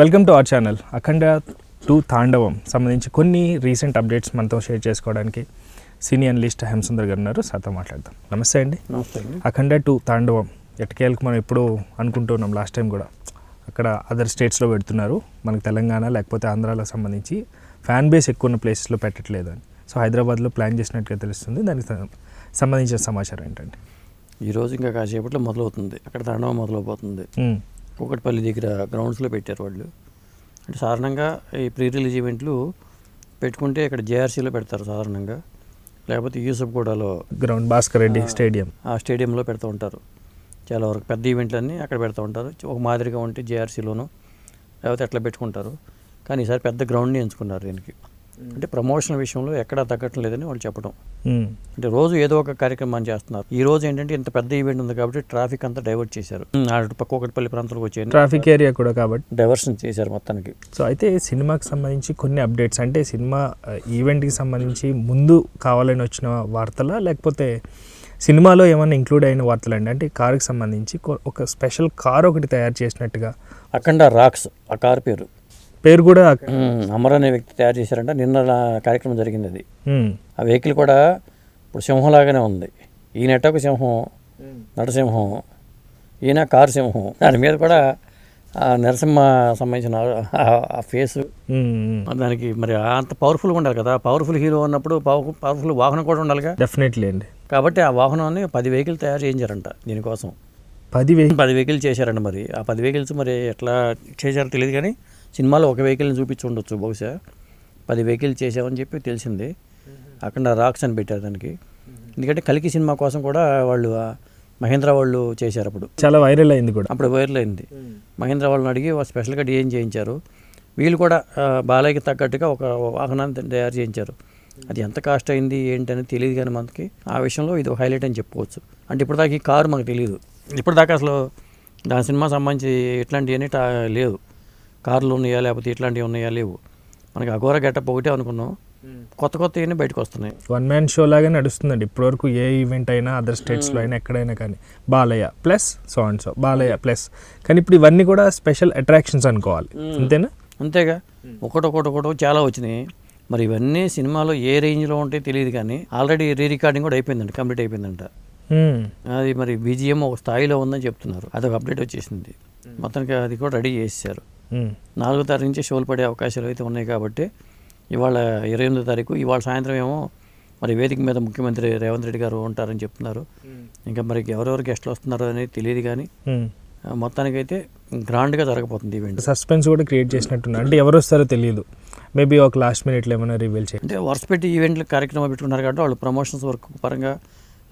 Welcome to our channel Akhanda two Thandavam సంబంధించి కొన్ని recent updates మనతో షేర్ చేసుకోవడానికి సీనియర్ అనలిస్ట్ హేమసుందర్ గారు ఉన్నారు. సార్తో మాట్లాడదాం. నమస్తే అండి. నమస్తే అండి. అఖండ టు తాండవం ఎట్టకేలకు మనం ఎప్పుడూ అనుకుంటున్నాం లాస్ట్ టైం కూడా అక్కడ అదర్ స్టేట్స్లో పెడుతున్నారు. మనకు తెలంగాణ లేకపోతే ఆంధ్రాలో సంబంధించి ఫ్యాన్ బేస్ ఎక్కువ ఉన్న ప్లేసెస్లో పెట్టట్లేదు అని. సో హైదరాబాద్లో ప్లాన్ చేసినట్టుగా తెలుస్తుంది. దానికి సంబంధించిన సమాచారం ఏంటండి? ఈ రోజు ఇంకా కాసేపట్లో మొదలవుతుంది. అక్కడ తాండవం మొదలవుతుంది. మ్మ్. కూకట్పల్లి దగ్గర గ్రౌండ్స్లో పెట్టారు వాళ్ళు. అంటే సాధారణంగా ఈ ప్రీ రిలీజ్ ఈవెంట్లు పెట్టుకుంటే ఇక్కడ జేఆర్సీలో పెడతారు సాధారణంగా. లేకపోతే యూసఫ్గూడలో గ్రౌండ్ భాస్కర్ రెడ్డి స్టేడియం ఆ స్టేడియంలో పెడుతూ ఉంటారు. చాలా వరకు పెద్ద ఈవెంట్లన్నీ అక్కడ పెడుతూ ఉంటారు. ఒక మాదిరిగా ఉంటే జేఆర్సీలోను లేకపోతే అట్లా పెట్టుకుంటారు. కానీ ఈసారి పెద్ద గ్రౌండ్ని ఎంచుకున్నారు దీనికి. అంటే ప్రమోషన్ విషయంలో ఎక్కడా తగ్గటం లేదని వాళ్ళు చెప్పడం. అంటే రోజు ఏదో ఒక కార్యక్రమాన్ని చేస్తున్నారు. ఈ రోజు ఏంటంటే ఇంత పెద్ద ఈవెంట్ ఉంది కాబట్టి ట్రాఫిక్ అంతా డైవర్ట్ చేశారు. పక్క ఒకటిపల్లి ప్రాంతాలకు వచ్చేయండి. ట్రాఫిక్ ఏరియా కూడా కాబట్టి. డైవర్షన్ చేశారు మొత్తానికి. సో అయితే సినిమాకి సంబంధించి కొన్ని అప్డేట్స్. అంటే సినిమా ఈవెంట్కి సంబంధించి ముందు కావాలని వచ్చిన వార్తలా లేకపోతే సినిమాలో ఏమైనా ఇంక్లూడ్ అయిన వార్తలు అండి అంటే కారుకి సంబంధించి ఒక స్పెషల్ కార్ ఒకటి తయారు చేసినట్టుగా. అఖండ రాక్స్ ఆ కారు పేరు. పేరు కూడా అమర్ అనే వ్యక్తి తయారు చేశారంట. నిన్న కార్యక్రమం జరిగింది అది. ఆ వెహికల్ కూడా ఇప్పుడు సింహంలాగానే ఉంది. ఈయన ఎట్ట ఒక సింహం నటసింహం ఈయన కారు సింహం. దాని మీద కూడా ఆ నరసింహ సంబంధించిన ఆ- ఫేసు. దానికి మరి అంత పవర్ఫుల్గా ఉండాలి కదా. పవర్ఫుల్ హీరో ఉన్నప్పుడు పవర్ పవర్ఫుల్ వాహనం కూడా ఉండాలిగా. డెఫినెట్లీ అండి. కాబట్టి ఆ వాహనాన్ని పది వెహికల్ తయారు చేయించారంట దీనికోసం. పది వెయ్యి పది వెహికల్ చేశారంట మరి. ఆ పది వెహికల్స్ మరి ఎట్లా చేశారో తెలియదు కానీ సినిమాలో ఒక వెహికల్ని చూపించి ఉండొచ్చు బహుశా. పది వెహికల్ చేసామని చెప్పి తెలిసింది. అక్కడ రాక్స్ అని పెట్టారు దానికి. ఎందుకంటే కలికి సినిమా కోసం కూడా వాళ్ళు మహేంద్ర వాళ్ళు చేశారు అప్పుడు. చాలా వైరల్ అయింది కూడా. అప్పుడు వైరల్ అయింది. మహేంద్ర వాళ్ళని అడిగి స్పెషల్గా డిజైన్ చేయించారు. వీళ్ళు కూడా బాలయ్యకి తగ్గట్టుగా ఒక వాహనాన్ని తయారు చేయించారు. అది ఎంత కాస్ట్ అయింది ఏంటని తెలియదు కానీ మనకి ఆ విషయంలో ఇది ఒక హైలైట్ అని చెప్పుకోవచ్చు. అంటే ఇప్పటిదాకా ఈ కారు మాకు తెలియదు ఇప్పటిదాకా అసలు దాని సినిమా సంబంధించి ఇట్లాంటివి అని లేవు కార్లు ఉన్నాయా లేకపోతే ఇట్లాంటివి ఉన్నాయా లేవు. మనకి అఘోర గెటప్ ఒకటే అనుకున్నాం. కొత్త కొత్త బయటకు వస్తున్నాయి. వన్ మ్యాన్ షో లాగా నడుస్తుందండి. ఇప్పటివరకు ఏ ఈవెంట్ అయినా అదర్ స్టేట్స్లో అయినా ఎక్కడైనా కానీ. Balayya plus so and so Balayya plus కానీ ఇప్పుడు ఇవన్నీ కూడా స్పెషల్ అట్రాక్షన్స్ అనుకోవాలి. అంతేనా? అంతేగా. ఒకటొకటి ఒకటి చాలా వచ్చినాయి. మరి ఇవన్నీ సినిమాలో ఏ రేంజ్లో ఉంటాయో తెలియదు కానీ ఆల్రెడీ రీ రికార్డింగ్ కూడా అయిపోయిందంట కంప్లీట్ అయిపోయిందంట. అది మరి బీజిఎం ఒక స్థాయిలో ఉందని చెప్తున్నారు. అదొక అప్డేట్ వచ్చేసింది. మొత్తానికి అది కూడా రెడీ చేసేసారు. మ్మ్. నాలుగో తారీఖు నుంచి షోలు పడే అవకాశాలు అయితే ఉన్నాయి కాబట్టి ఇవాళ ఇరవై ఎనిమిదో తారీఖు ఇవాళ సాయంత్రం ఏమో మరి వేదిక మీద ముఖ్యమంత్రి రేవంత్ రెడ్డి గారు ఉంటారని చెప్తున్నారు. ఇంకా మరి ఎవరెవరు గెస్ట్లు వస్తున్నారో అనేది తెలియదు కానీ మొత్తానికైతే గ్రాండ్గా జరగబోతుంది ఈవెంట్. సస్పెన్స్ కూడా క్రియేట్ చేసినట్టున్నారు. అంటే ఎవరు వస్తారో తెలియదు. మేబీ ఒక లాస్ట్ మినిట్లో ఏమైనా రివీల్ చేయండి అంటే వరుస పెట్టి ఈవెంట్లు కార్యక్రమం పెట్టుకున్నారు కాబట్టి వాళ్ళు ప్రమోషన్స్ వర్క్ పరంగా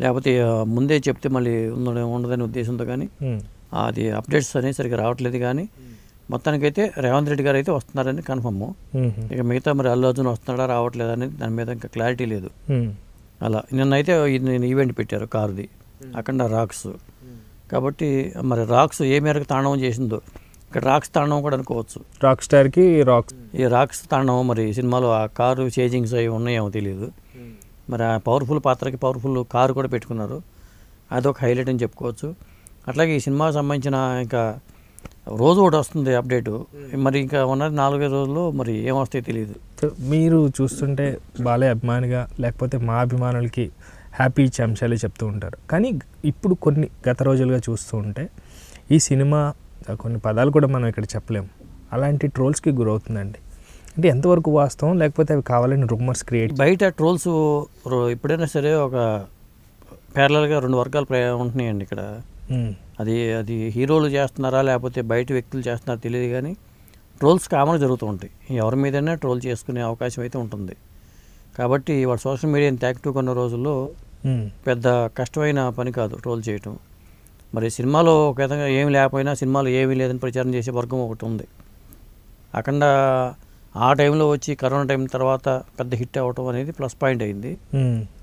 లేకపోతే ముందే చెప్తే మళ్ళీ ఉండ- ఉండదనే ఉద్దేశంతో కానీ అది అప్డేట్స్ అనేది సరిగ్గా రావట్లేదు కానీ మొత్తానికైతే రేవంత్ రెడ్డి గారు అయితే వస్తున్నారని కన్ఫర్మ్. ఇక మిగతా మరి అల్లు అర్జున్ వస్తున్నాడా రావట్లేదా అనేది దాని మీద ఇంకా క్లారిటీ లేదు. అలా. నిన్నైతే ఈ- నేను ఈవెంట్ పెట్టారు కారుది. అఖండ రాక్స్. కాబట్టి మరి రాక్స్ ఏ మేరకు తాండవం చేసిందో ఇక్కడ రాక్స్ తాండవం కూడా అనుకోవచ్చు. రాక్ స్టార్కి రాక్ ఈ రాక్స్ తాండవం మరి సినిమాలో ఆ కారు చేజింగ్స్ అవి ఉన్నాయేమో తెలియదు మరి ఆ పవర్ఫుల్ పాత్రకి పవర్ఫుల్ కారు కూడా పెట్టుకున్నారు. అదొక హైలైట్ అని చెప్పుకోవచ్చు. అట్లాగే ఈ సినిమాకి సంబంధించిన ఇంకా రోజు ఒకటి వస్తుంది అప్డేటు. మరి ఇంకా ఉన్నది నాలుగైదు రోజుల్లో మరి ఏమొస్తాయో తెలియదు మీరు చూస్తుంటే బాలయ్య అభిమానిగా లేకపోతే మా అభిమానులకి హ్యాపీ ఇచ్చే అంశాలే చెప్తూ ఉంటారు. కానీ ఇప్పుడు కొన్ని గత రోజులుగా చూస్తూ ఉంటే ఈ సినిమా కొన్ని పదాలు కూడా మనం ఇక్కడ చెప్పలేము. అలాంటి ట్రోల్స్కి గురవుతుందండి. అంటే ఎంతవరకు వాస్తవం? లేకపోతే అవి కావాలని రూమర్స్ క్రియేట్ బయట ట్రోల్స్ ఎప్పుడైనా సరే ఒక ప్యారలల్గా రెండు వర్గాలు ఉంటున్నాయండి ఇక్కడ. అది అది హీరోలు చేస్తున్నారా లేకపోతే బయట వ్యక్తులు చేస్తున్నారా తెలియదు కానీ ట్రోల్స్ కామన్ జరుగుతూ ఉంటాయి. ఎవరి మీదైనా ట్రోల్ చేసుకునే అవకాశం అయితే ఉంటుంది. కాబట్టి వాడు సోషల్ మీడియాని యాక్టివ్గా ఉన్న రోజుల్లో పెద్ద కష్టమైన పని కాదు ట్రోల్ చేయటం. మరి సినిమాలో ఒక విధంగా ఏమి లేకపోయినా సినిమాలో ఏమీ లేదని ప్రచారం చేసే వర్గం ఒకటి ఉంది. అఖండ ఆ టైంలో వచ్చి కరోనా టైం తర్వాత పెద్ద హిట్ అవ్వటం అనేది ప్లస్ పాయింట్ అయింది.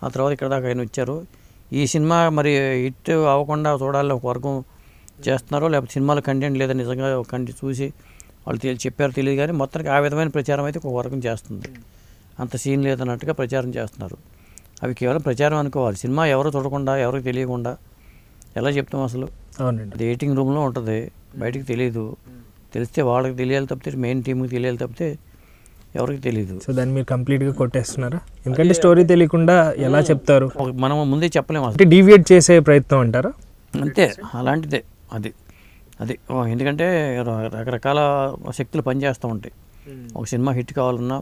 ఆ తర్వాత ఇక్కడ దాకా ఆయన వచ్చారు. ఈ సినిమా మరి హిట్ అవ్వకుండా చూడాలని ఒక వర్గం చేస్తున్నారో లేకపోతే సినిమాలో కంటెంట్ లేదని నిజంగా కంటి చూసి వాళ్ళు తెలి చెప్పారో తెలియదు కానీ మొత్తానికి ఆ విధమైన ప్రచారం అయితే ఒక వర్గం చేస్తుంది. అంత సీన్ లేదన్నట్టుగా ప్రచారం చేస్తున్నారు. అవి కేవలం ప్రచారం అనుకోవాలి. సినిమా ఎవరు చూడకుండా ఎవరికి తెలియకుండా ఎలా చెప్తాం అసలు? అవునండి. అది ఎయిటింగ్ రూమ్లో ఉంటుంది. బయటికి తెలియదు తెలిస్తే వాళ్ళకి తెలియాలి తప్పితే మెయిన్ టీంకి తెలియాలి తప్పితే ఎవరికి తెలియదు సో దాన్ని మీరు కంప్లీట్గా కొట్టేస్తున్నారా? ఎందుకంటే స్టోరీ తెలియకుండా ఎలా చెప్తారు? ఒక- మనం ముందే చెప్పలేము అంటే డీవియేట్ చేసే ప్రయత్నం అంటారా? అంతే అలాంటిదే అది. అది ఓ, ఎందుకంటే రకరకాల శక్తులు పనిచేస్తూ ఉంటాయి. ఒక సినిమా హిట్ కావాలన్నా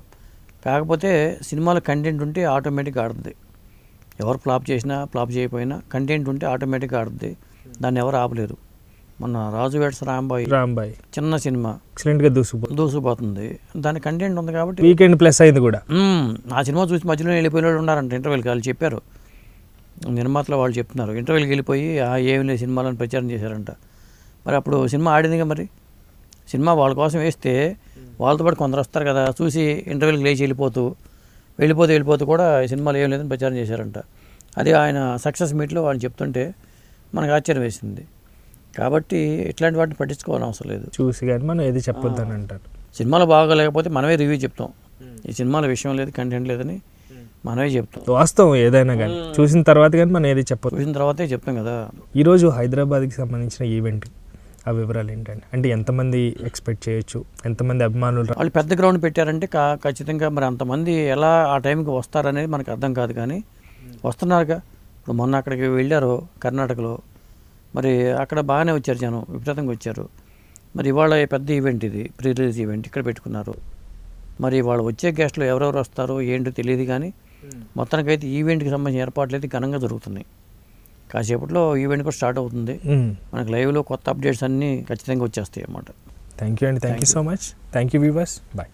కాకపోతే సినిమాలో కంటెంట్ ఉంటే ఆటోమేటిక్గా ఆడుతుంది ఎవరు ఫ్లాప్ చేసినా ఫ్లాప్ చేయకపోయినా కంటెంట్ ఉంటే ఆటోమేటిక్గా ఆడుతుంది దాన్ని ఎవరు ఆపలేరు. మన రాజు వేడ్స్ రాంబాయ్ రాంబాయ్. చిన్న సినిమా. ఎక్సలెంట్గా దూసుకుపో దూసుకుపోతుంది. దాని కంటెంట్ ఉంది కాబట్టి వీకెండ్ ప్లస్ అయింది కూడా. ఆ సినిమా చూసి మధ్యలో వెళ్ళిపోయిన వాళ్ళు ఉన్నారంట ఇంటర్వెల్కి వాళ్ళు చెప్పారు. నిర్మాతలు వాళ్ళు చెప్తున్నారు. ఇంటర్వెల్కి వెళ్ళిపోయి ఆ ఏమి లేదు సినిమాలను ప్రచారం చేశారంట. మరి అప్పుడు సినిమా ఆడిందిగా మరి? సినిమా వాళ్ళ కోసం వేస్తే వాళ్ళతో పాటు కొందరు వస్తారు కదా చూసి ఇంటర్వెల్కి లేచి వెళ్ళిపోతూ వెళ్ళిపోతూ వెళ్ళిపోతూ కూడా ఈ సినిమాలు ఏం లేదని ప్రచారం చేశారంట. అది ఆయన సక్సెస్ మీట్లో వాళ్ళు చెప్తుంటే మనకు ఆశ్చర్యం వేసింది. కాబట్టి ఇట్లాంటి వాటిని పట్టించుకోవాలని అవసరం లేదు. చూసి కానీ మనం ఏది చెప్పొద్దు అని అంటారు. సినిమాలు బాగోలేకపోతే మనమే రివ్యూ చెప్తాం. ఈ సినిమాల విషయం లేదు కంటెంట్ లేదని మనమే చెప్తాం. వాస్తవం ఏదైనా కానీ. చూసిన తర్వాత కానీ మనం ఏది చెప్పొద్దు. చూసిన తర్వాతే చెప్తాం కదా. ఈరోజు హైదరాబాద్కి సంబంధించిన ఈవెంట్ ఆ వివరాలు ఏంటంటే అంటే ఎంతమంది ఎక్స్పెక్ట్ చేయొచ్చు? ఎంతమంది అభిమానులు వాళ్ళు పెద్ద గ్రౌండ్ పెట్టారంటే కా ఖచ్చితంగా మరి అంతమంది ఎలా ఆ టైంకి వస్తారనేది మనకు అర్థం కాదు కానీ వస్తున్నారుగా. ఇప్పుడు మొన్న అక్కడికి వెళ్ళారు కర్ణాటకలో. మరి అక్కడ బాగానే వచ్చారు జనం విపరీతంగా వచ్చారు. మరి ఇవాళ పెద్ద ఈవెంట్ ఇది ప్రీ రిలీజ్ ఈవెంట్ ఇక్కడ పెట్టుకున్నారు. మరి వాళ్ళు వచ్చే గెస్ట్లు ఎవరెవరు వస్తారో ఏంటో తెలియదు కానీ మొత్తానికైతే ఈవెంట్కి సంబంధించిన ఏర్పాట్లు అయితే ఘనంగా జరుగుతున్నాయి. కాసేపట్లో ఈవెంట్ కూడా స్టార్ట్ అవుతుంది. మనకు లైవ్లో కొత్త అప్డేట్స్ అన్నీ ఖచ్చితంగా వచ్చేస్తాయి అన్నమాట. థ్యాంక్ యూ అండి. Thank you so much. Thank you viewers. Bye.